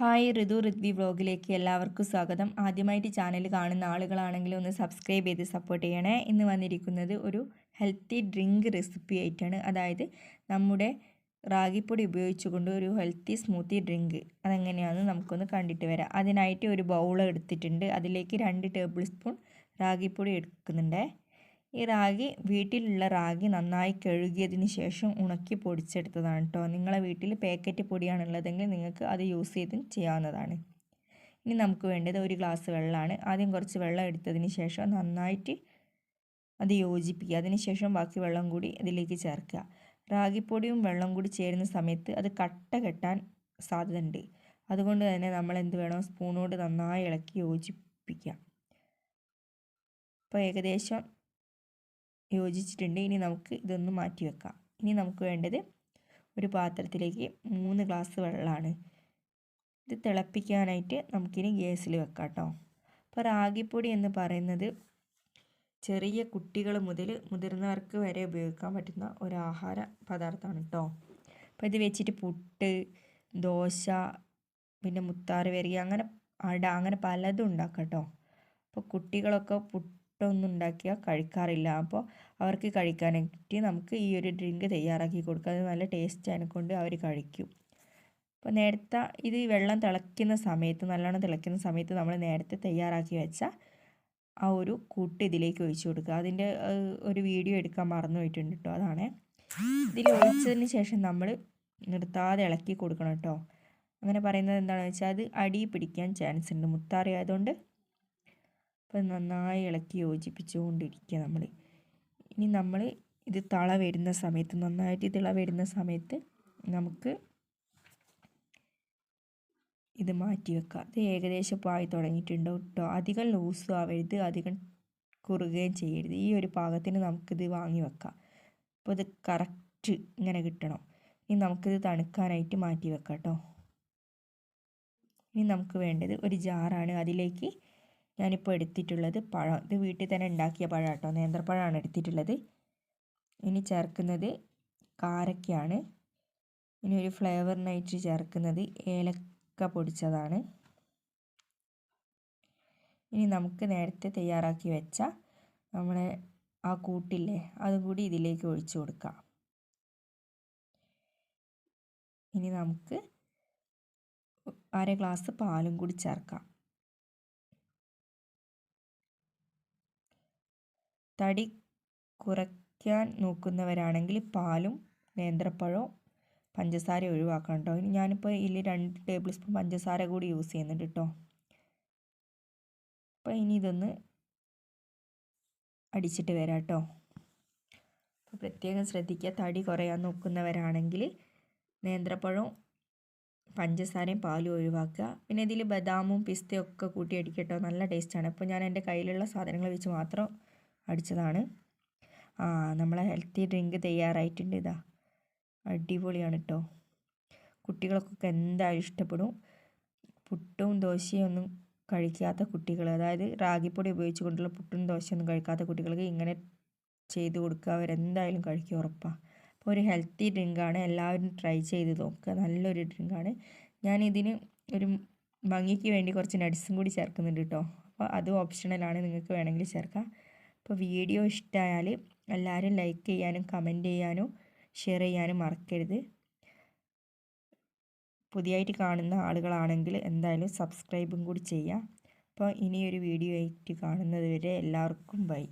Hi ഋതു ഋത്വി വ്ലോഗിലേക്ക് എല്ലാവർക്കും സ്വാഗതം. ആദ്യമായിട്ട് ചാനൽ കാണുന്ന ആളുകളാണെങ്കിൽ ഒന്ന് സബ്സ്ക്രൈബ് ചെയ്ത് സപ്പോർട്ട് ചെയ്യണേ. ഇന്ന് വന്നിരിക്കുന്നത് ഒരു ഹെൽത്തി ഡ്രിങ്ക് റെസിപ്പി ആയിട്ടാണ്. അതായത് നമ്മുടെ റാഗിപ്പൊടി ഉപയോഗിച്ചുകൊണ്ട് ഒരു ഹെൽത്തി സ്മൂത്തി ഡ്രിങ്ക് അതെങ്ങനെയാണെന്ന് നമുക്കൊന്ന് കണ്ടിട്ട് വരാം. അതിനായിട്ട് ഒരു ബൗൾ എടുത്തിട്ടുണ്ട്. അതിലേക്ക് രണ്ട് ടേബിൾ സ്പൂൺ റാഗിപ്പൊടി എടുക്കുന്നുണ്ട്. ഈ റാഗി വീട്ടിലുള്ള റാഗി നന്നായി കഴുകിയതിന് ശേഷം ഉണക്കി പൊടിച്ചെടുത്തതാണ് കേട്ടോ നിങ്ങളെ വീട്ടിൽ പാക്കറ്റ് പൊടിയാണുള്ളതെങ്കിൽ നിങ്ങൾക്ക് അത് യൂസ് ചെയ്ത് ചെയ്യാവുന്നതാണ്. ഇനി നമുക്ക് വേണ്ടത് ഒരു ഗ്ലാസ് വെള്ളമാണ്. ആദ്യം കുറച്ച് വെള്ളം എടുത്തതിന് ശേഷം നന്നായിട്ട് അത് യോജിപ്പിക്കുക. അതിനുശേഷം ബാക്കി വെള്ളം കൂടി ഇതിലേക്ക് ചേർക്കുക. റാഗിപ്പൊടിയും വെള്ളം കൂടി ചേരുന്ന സമയത്ത് അത് കട്ട കെട്ടാൻ സാധ്യതയുണ്ട്. അതുകൊണ്ട് തന്നെ നമ്മൾ എന്ത് വേണം? സ്പൂണോട് നന്നായി ഇളക്കി യോജിപ്പിക്കുക. അപ്പോൾ ഏകദേശം യോജിച്ചിട്ടുണ്ട്. ഇനി നമുക്ക് ഇതൊന്ന് മാറ്റി വെക്കാം. ഇനി നമുക്ക് വേണ്ടത് ഒരു പാത്രത്തിലേക്ക് മൂന്ന് ഗ്ലാസ് വെള്ളമാണ്. ഇത് തിളപ്പിക്കാനായിട്ട് നമുക്കിനി ഗ്യാസിൽ വെക്കാം കേട്ടോ. അപ്പോൾ റാഗിപ്പൊടി എന്ന് പറയുന്നത് ചെറിയ കുട്ടികൾ മുതൽ മുതിർന്നവർക്ക് വരെ ഉപയോഗിക്കാൻ പറ്റുന്ന ഒരു ആഹാര പദാർത്ഥമാണ് കേട്ടോ. അപ്പോൾ ഇത് വെച്ചിട്ട് പുട്ട് ദോശ പിന്നെ മുത്താറ് വരിക അങ്ങനെ അട അങ്ങനെ പലതും ഉണ്ടാക്കാം കേട്ടോ. അപ്പോൾ കുട്ടികളൊക്കെ പുട്ട് ഒന്നും ഉണ്ടാക്കിയാൽ കഴിക്കാറില്ല. അപ്പോൾ അവർക്ക് കഴിക്കാനായിട്ട് നമുക്ക് ഈ ഒരു ഡ്രിങ്ക് തയ്യാറാക്കി കൊടുക്കുക അത് നല്ല ടേസ്റ്റ് കൊണ്ട് അവർ കഴിക്കും. അപ്പോൾ നേരത്തെ ഇത് വെള്ളം തിളയ്ക്കുന്ന സമയത്ത് നല്ലോണം തിളയ്ക്കുന്ന സമയത്ത് നമ്മൾ നേരത്തെ തയ്യാറാക്കി വെച്ച ആ ഒരു കൂട്ട് ഇതിലേക്ക് ഒഴിച്ചു കൊടുക്കുക. അതിന്റെ ഒരു വീഡിയോ എടുക്കാൻ മറന്നു പോയിട്ടുണ്ട് കേട്ടോ അതാണ്. ഇതിൽ ഒഴിച്ചതിന് ശേഷം നമ്മൾ നിർത്താതെ ഇളക്കി കൊടുക്കണം കേട്ടോ അങ്ങനെ പറയുന്നത് എന്താണെന്ന് വെച്ചാൽ അത് അടി പിടിക്കാൻ ചാൻസ് ഉണ്ട്. മുത്താറി ആയതുകൊണ്ട് അപ്പം നന്നായി ഇളക്കി യോജിപ്പിച്ചുകൊണ്ടിരിക്കുക നമ്മൾ. ഇനി നമ്മൾ ഇത് തള വരുന്ന സമയത്ത് നന്നായിട്ട് തിള വരുന്ന സമയത്ത് നമുക്ക് ഇത് മാറ്റി വെക്കാം. ഇത് ഏകദേശം പായി തുടങ്ങിയിട്ടുണ്ടോ കേട്ടോ. അധികം ലൂസും ആവരുത് അധികം കുറുകയും ചെയ്യരുത്. ഈ ഒരു പാകത്തിന് നമുക്കിത് വാങ്ങി വെക്കാം. അപ്പോൾ ഇത് കറക്റ്റ് ഇങ്ങനെ കിട്ടണം. ഇനി നമുക്കിത് തണുക്കാനായിട്ട് മാറ്റി വെക്കാം കേട്ടോ. ഇനി നമുക്ക് വേണ്ടത് ഒരു ജാറാണ് അതിലേക്ക് ഞാനിപ്പോൾ എടുത്തിട്ടുള്ളത് പഴം. ഇത് വീട്ടിൽ തന്നെ ഉണ്ടാക്കിയ പഴം കേട്ടോ. നേന്ത്രപ്പഴമാണ് എടുത്തിട്ടുള്ളത്. ഇനി ചേർക്കുന്നത് കാരക്കയാണ്. ഇനി ഒരു ഫ്ലേവറിനായിട്ട് ചേർക്കുന്നത് ഏലക്ക പൊടിച്ചതാണ്. ഇനി നമുക്ക് നേരത്തെ തയ്യാറാക്കി വെച്ച നമ്മുടെ ആ കൂട്ടില്ലേ അതും കൂടി ഇതിലേക്ക് ഒഴിച്ചു കൊടുക്കാം. ഇനി നമുക്ക് അര ഗ്ലാസ് പാലും കൂടി ചേർക്കാം. തടി കുറയ്ക്കാൻ നോക്കുന്നവരാണെങ്കിൽ പാലും നേന്ത്രപ്പഴവും പഞ്ചസാര ഒഴിവാക്കണം കേട്ടോ. ഇനി ഞാനിപ്പോൾ ഇതിൽ രണ്ട് ടേബിൾ സ്പൂൺ പഞ്ചസാര കൂടി യൂസ് ചെയ്യുന്നുണ്ട് കേട്ടോ. അപ്പോൾ ഇനി ഇതൊന്ന് അടിച്ചിട്ട് വരാം കേട്ടോ. അപ്പോൾ പ്രത്യേകം ശ്രദ്ധിക്കുക തടി കുറയാൻ നോക്കുന്നവരാണെങ്കിൽ നേന്ത്രപ്പഴവും പഞ്ചസാരയും പാലും ഒഴിവാക്കുക. പിന്നെ ഇതിൽ ബദാമും പിസ്തയും ഒക്കെ കൂട്ടി അടിക്കട്ടോ നല്ല ടേസ്റ്റാണ്. അപ്പോൾ ഞാൻ എന്റെ കയ്യിലുള്ള സാധനങ്ങൾ വെച്ച് മാത്രം അടിച്ചതാണ്. ആ നമ്മളെ ഹെൽത്തി ഡ്രിങ്ക് തയ്യാറായിട്ടുണ്ട് ഇതാ. അടിപൊളിയാണ് കേട്ടോ കുട്ടികൾക്കൊക്കെ എന്തായാലും ഇഷ്ടപ്പെടും. പുട്ടും ദോശയും ഒന്നും കഴിക്കാത്ത കുട്ടികൾ അതായത് റാഗിപ്പൊടി ഉപയോഗിച്ചുകൊണ്ടുള്ള പുട്ടും ദോശയൊന്നും കഴിക്കാത്ത കുട്ടികൾക്ക് ഇങ്ങനെ ചെയ്ത് കൊടുക്കുക. അവരെന്തായാലും കഴിക്കും ഉറപ്പാണ് അപ്പോൾ ഒരു ഹെൽത്തി ഡ്രിങ്കാണ് എല്ലാവരും ട്രൈ ചെയ്ത് നോക്കുക. നല്ലൊരു ഡ്രിങ്കാണ് ഞാനിതിന് ഒരു ഭംഗിക്ക് വേണ്ടി കുറച്ച് നട്ട്സും കൂടി ചേർക്കുന്നുണ്ട് കേട്ടോ. അപ്പോൾ അത് ഓപ്ഷണലാണ് നിങ്ങൾക്ക് വേണമെങ്കിൽ ചേർക്കാം. അപ്പോൾ വീഡിയോ ഇഷ്ടമായാൽ എല്ലാവരും ലൈക്ക് ചെയ്യാനും കമന്റ് ചെയ്യാനും ഷെയർ ചെയ്യാനും മറക്കരുത്. പുതിയതായിട്ട് കാണുന്ന ആളുകളാണെങ്കിൽ എന്തായാലും സബ്സ്ക്രൈബും കൂടി ചെയ്യാം. അപ്പോൾ ഇനിയൊരു വീഡിയോ ആയിട്ട് കാണുന്നത് വരെ എല്ലാവർക്കും ബൈ